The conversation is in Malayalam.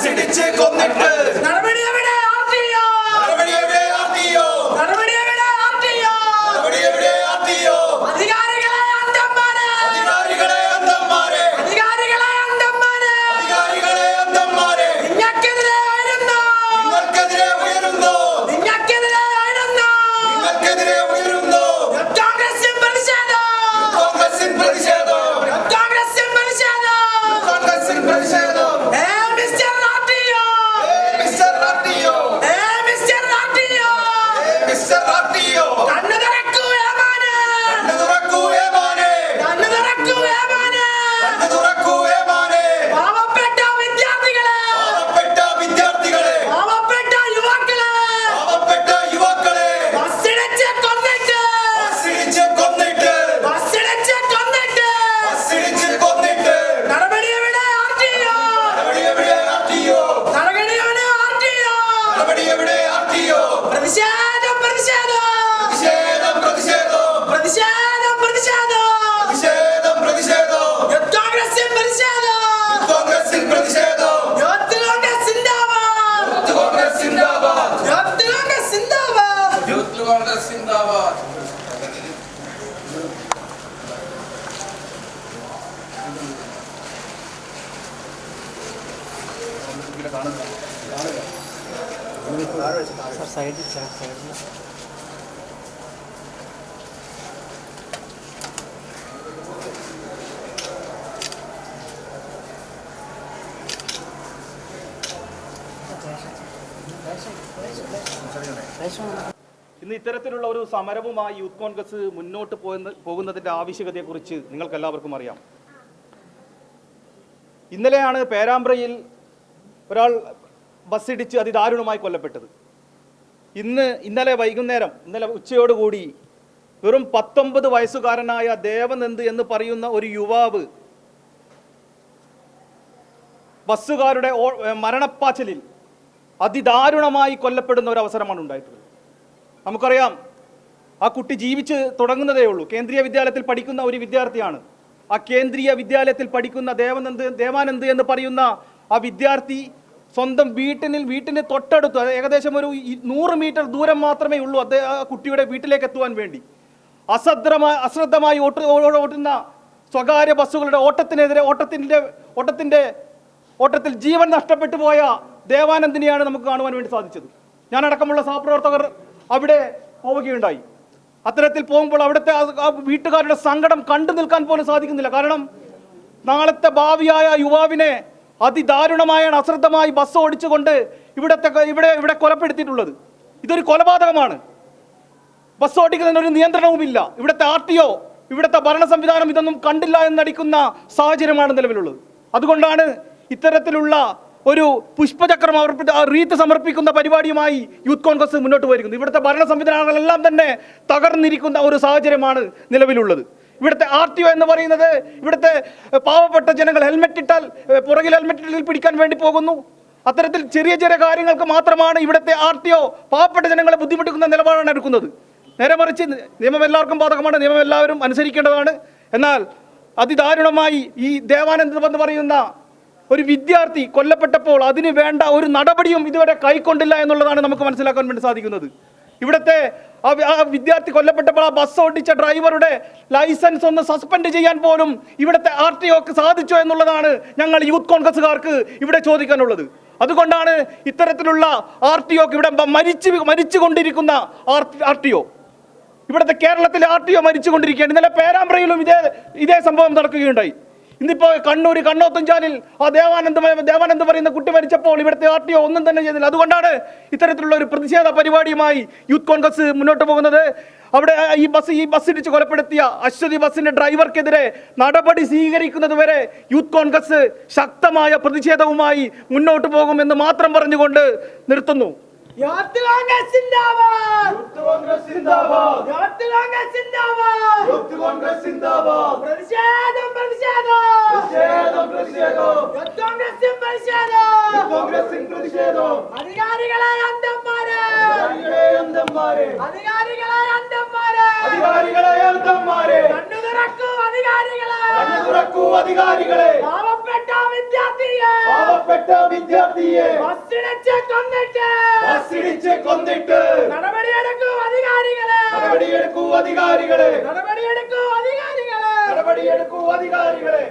Sidiche conectado. बंगाल जिंदाबाद सर साइड साइड में Thank you. ഇന്ന് ഇത്തരത്തിലുള്ള ഒരു സമരവുമായി യൂത്ത് കോൺഗ്രസ് മുന്നോട്ട് പോകുന്ന പോകുന്നതിന്റെ ആവശ്യകതയെക്കുറിച്ച് നിങ്ങൾക്ക് എല്ലാവർക്കും അറിയാം. ഇന്നലെയാണ് പേരാമ്പ്രയിൽ ഒരാൾ ബസ്സിടിച്ച് അതിദാരുണമായി കൊല്ലപ്പെട്ടത്. ഇന്ന് ഇന്നലെ വൈകുന്നേരം ഇന്നലെ ഉച്ചയോടുകൂടി വെറും പത്തൊമ്പത് വയസ്സുകാരനായ ദേവനന്ദ് എന്ന് പറയുന്ന ഒരു യുവാവ് ബസ്സുകാരുടെ മരണപ്പാച്ചലിൽ അതിദാരുണമായി കൊല്ലപ്പെടുന്ന ഒരു അവസരമാണ് ഉണ്ടായിട്ടുള്ളത്. നമുക്കറിയാം ആ കുട്ടി ജീവിച്ച് തുടങ്ങുന്നതേ ഉള്ളൂ. കേന്ദ്രീയ വിദ്യാലയത്തിൽ പഠിക്കുന്ന ഒരു വിദ്യാർത്ഥിയാണ്. ആ കേന്ദ്രീയ വിദ്യാലയത്തിൽ പഠിക്കുന്ന ദേവനന്ദ് ദേവാനന്ദ് എന്ന് പറയുന്ന ആ വിദ്യാർത്ഥി സ്വന്തം വീട്ടിനിൽ വീട്ടിന് തൊട്ടടുത്ത് ഏകദേശം ഒരു നൂറ് മീറ്റർ ദൂരം മാത്രമേ ഉള്ളൂ അദ്ദേഹം ആ കുട്ടിയുടെ വീട്ടിലേക്ക് എത്തുവാൻ വേണ്ടി. അശ്രദ്ധമായി അശ്രദ്ധമായി ഓട്ട് ഓടുന്ന സ്വകാര്യ ബസ്സുകളുടെ ഓട്ടത്തിനെതിരെ ഓട്ടത്തിന്റെ ഓട്ടത്തിന്റെ ഓട്ടത്തിൽ ജീവൻ നഷ്ടപ്പെട്ടു പോയ ദേവാനന്ദിനെയാണ് നമുക്ക് കാണുവാൻ വേണ്ടി സാധിച്ചത്. ഞാനടക്കമുള്ള സഹപ്രവർത്തകർ അവിടെ പോവുകയുണ്ടായി. അത്തരത്തിൽ പോകുമ്പോൾ അവിടുത്തെ ആ- വീട്ടുകാരുടെ സങ്കടം കണ്ടു നിൽക്കാൻ പോലും സാധിക്കുന്നില്ല. കാരണം നാളത്തെ ഭാവിയായ യുവാവിനെ അതിദാരുണമായ അശ്രദ്ധമായി ബസ് ഓടിച്ചുകൊണ്ട് ഇവിടത്തെ ഇവിടെ ഇവിടെ കൊലപ്പെടുത്തിയിട്ടുള്ളത്. ഇതൊരു കൊലപാതകമാണ്. ബസ് ഓടിക്കുന്നതിന് ഒരു നിയന്ത്രണവുമില്ല. ഇവിടുത്തെ ആർ ടി ഒ ഇവിടുത്തെ ഭരണ സംവിധാനം ഇതൊന്നും കണ്ടില്ല എന്നടിക്കുന്ന സാഹചര്യമാണ് നിലവിലുള്ളത്. അതുകൊണ്ടാണ് ഇത്തരത്തിലുള്ള ഒരു പുഷ്പചക്രം സമർപ്പിച്ച ആ റീത്ത് സമർപ്പിക്കുന്ന പരിപാടിയുമായി യൂത്ത് കോൺഗ്രസ് മുന്നോട്ട് പോയിരിക്കുന്നു. ഇവിടുത്തെ ഭരണ സംവിധാനങ്ങളെല്ലാം തന്നെ തകർന്നിരിക്കുന്ന ഒരു സാഹചര്യമാണ് നിലവിലുള്ളത്. ഇവിടുത്തെ ആർ ടി ഒ എന്ന് പറയുന്നത് ഇവിടുത്തെ പാവപ്പെട്ട ജനങ്ങൾ ഹെൽമെറ്റ് ഇട്ടാൽ പുറകിൽ ഹെൽമെറ്റ് ഇട്ടാൽ പിടിക്കാൻ വേണ്ടി പോകുന്നു. അത്തരത്തിൽ ചെറിയ ചെറിയ കാര്യങ്ങൾക്ക് മാത്രമാണ് ഇവിടുത്തെ ആർ ടി ഒ പാവപ്പെട്ട ജനങ്ങളെ ബുദ്ധിമുട്ടിക്കുന്ന നിലപാടാണ് എടുക്കുന്നത്. നേരെ മറിച്ച് നിയമം എല്ലാവർക്കും ബാധകമാണ് നിയമം എല്ലാവരും അനുസരിക്കേണ്ടതാണ്. എന്നാൽ അതിദാരുണമായി ഈ ദേവാനന്ദ് എന്ന് പറയുന്ന ഒരു വിദ്യാർത്ഥി കൊല്ലപ്പെട്ടപ്പോൾ അതിന് വേണ്ട ഒരു നടപടിയും ഇതുവരെ കൈക്കൊണ്ടില്ല എന്നുള്ളതാണ് നമുക്ക് മനസ്സിലാക്കാൻ വേണ്ടി സാധിക്കുന്നത്. ഇവിടുത്തെ ആ വിദ്യാർത്ഥി കൊല്ലപ്പെട്ടപ്പോൾ ആ ബസ് ഓടിച്ച ഡ്രൈവറുടെ ലൈസൻസ് ഒന്ന് സസ്പെൻഡ് ചെയ്യാൻ പോലും ഇവിടുത്തെ ആർ ടി ഒക്ക് സാധിച്ചോ എന്നുള്ളതാണ് ഞങ്ങൾ യൂത്ത് കോൺഗ്രസ്സുകാർക്ക് ഇവിടെ ചോദിക്കാനുള്ളത്. അതുകൊണ്ടാണ് ഇത്തരത്തിലുള്ള ആർ ടി ഒക്ക് ഇവിടെ മരിച്ച് മരിച്ചു മരിച്ചുകൊണ്ടിരിക്കുന്ന ആർ ടി ഒ ഇവിടുത്തെ കേരളത്തിലെ ആർ ടി ഒ മരിച്ചുകൊണ്ടിരിക്കുകയാണ്. ഇന്നലെ പേരാമ്പ്രയിലും ഇതേ ഇതേ സംഭവം നടക്കുകയുണ്ടായി. ഇന്നിപ്പോ കണ്ണൂർ കണ്ണോത്തുംചാലിൽ ആ ദേവാനന്ദ ദേവാനന്ദ് പറയുന്ന കുട്ടി മരിച്ചപ്പോൾ ഇവിടുത്തെ ആർ ടി ഒ ഒന്നും തന്നെ ചെയ്തില്ല. അതുകൊണ്ടാണ് ഇത്തരത്തിലുള്ള ഒരു പ്രതിഷേധ പരിപാടിയുമായി യൂത്ത് കോൺഗ്രസ് മുന്നോട്ട് പോകുന്നത്. അവിടെ ഈ ബസ് ഈ ബസ് ഇടിച്ച് കൊലപ്പെടുത്തിയ അശ്വതി ബസിന്റെ ഡ്രൈവർക്കെതിരെ നടപടി സ്വീകരിക്കുന്നത് വരെ യൂത്ത് കോൺഗ്രസ് ശക്തമായ പ്രതിഷേധവുമായി മുന്നോട്ട് പോകുമെന്ന് മാത്രം പറഞ്ഞുകൊണ്ട് നിർത്തുന്നു. യൂത്ത് കോൺഗ്രസ് സിന്ദാബാദ്! യൂത്ത് കോൺഗ്രസ് സിന്ദാബാദ്! പ്രതിഷേധം പ്രതിഷേധം! യൂത്ത് കോൺഗ്രസ് പ്രതിഷേധം! അധികാരികളെ അന്തന്മാരെ അധികാരികളെ അന്തന്മാരെ കണ്ണു തുറക്കൂ അധികാരികളെ! പാവപ്പെട്ട വിദ്യാർത്ഥിയെ പാവപ്പെട്ട വിദ്യാർത്ഥിയെ ബസ്സിടിച്ച് കൊന്നിട്ട്. ബസ്സിടിച്ച് കൊന്നിട്ട്. നടപടിയെടുക്കൂ അധികാരികളെ. നടപടിയെടുക്കൂ അധികാരികളെ. നടപടിയെടുക്കൂ അധികാരികളെ. നടപടിയെടുക്കൂ അധികാരികളെ.